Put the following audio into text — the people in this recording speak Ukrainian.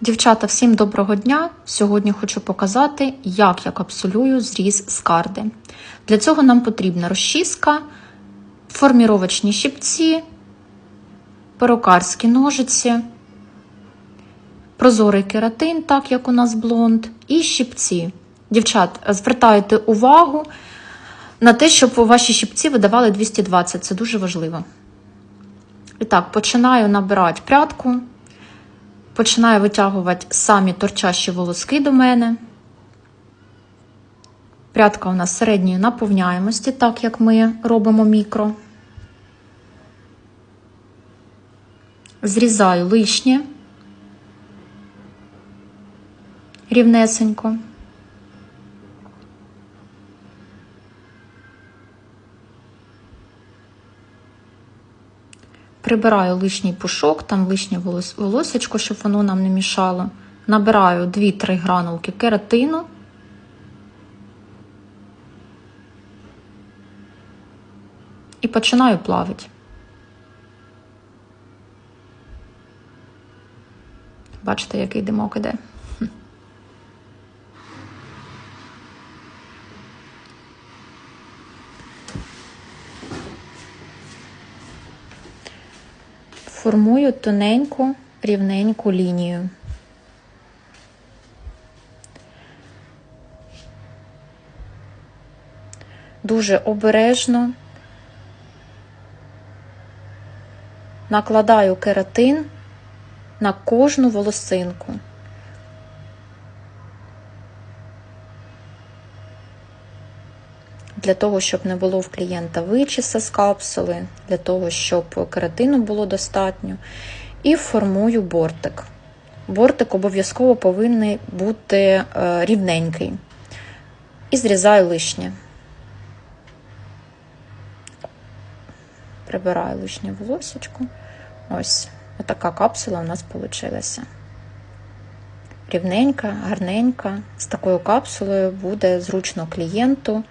Дівчата, всім доброго дня! Сьогодні хочу показати, як я капсулюю зріз скарди. Для цього нам потрібна розчіска, форміровочні щипці, перукарські ножиці, прозорий кератин, так як у нас блонд, і щипці. Дівчат, звертайте увагу на те, щоб ваші щипці видавали 220, це дуже важливо. І так, починаю набирати прядку. Починаю витягувати самі торчащі волоски до мене. Прядка у нас середньої наповняємості, так як ми робимо мікро. Зрізаю лишнє рівнесенько. Прибираю лишній пушок, там лишнє волос, волосечко, щоб воно нам не мішало. Набираю 2-3 гранулки кератину. І починаю плавити. Бачите, який димок іде. Формую тоненьку рівненьку лінію. Дуже обережно накладаю кератин на кожну волосинку. Для того, щоб не було в клієнта вичіса з капсули, для того, щоб кератину було достатньо. І формую бортик. Бортик обов'язково повинен бути е, рівненький. І зрізаю лишнє. Прибираю лишнє волосечко. Ось, отака капсула у нас вийшла. Рівненька, гарненька. З такою капсулою буде зручно клієнту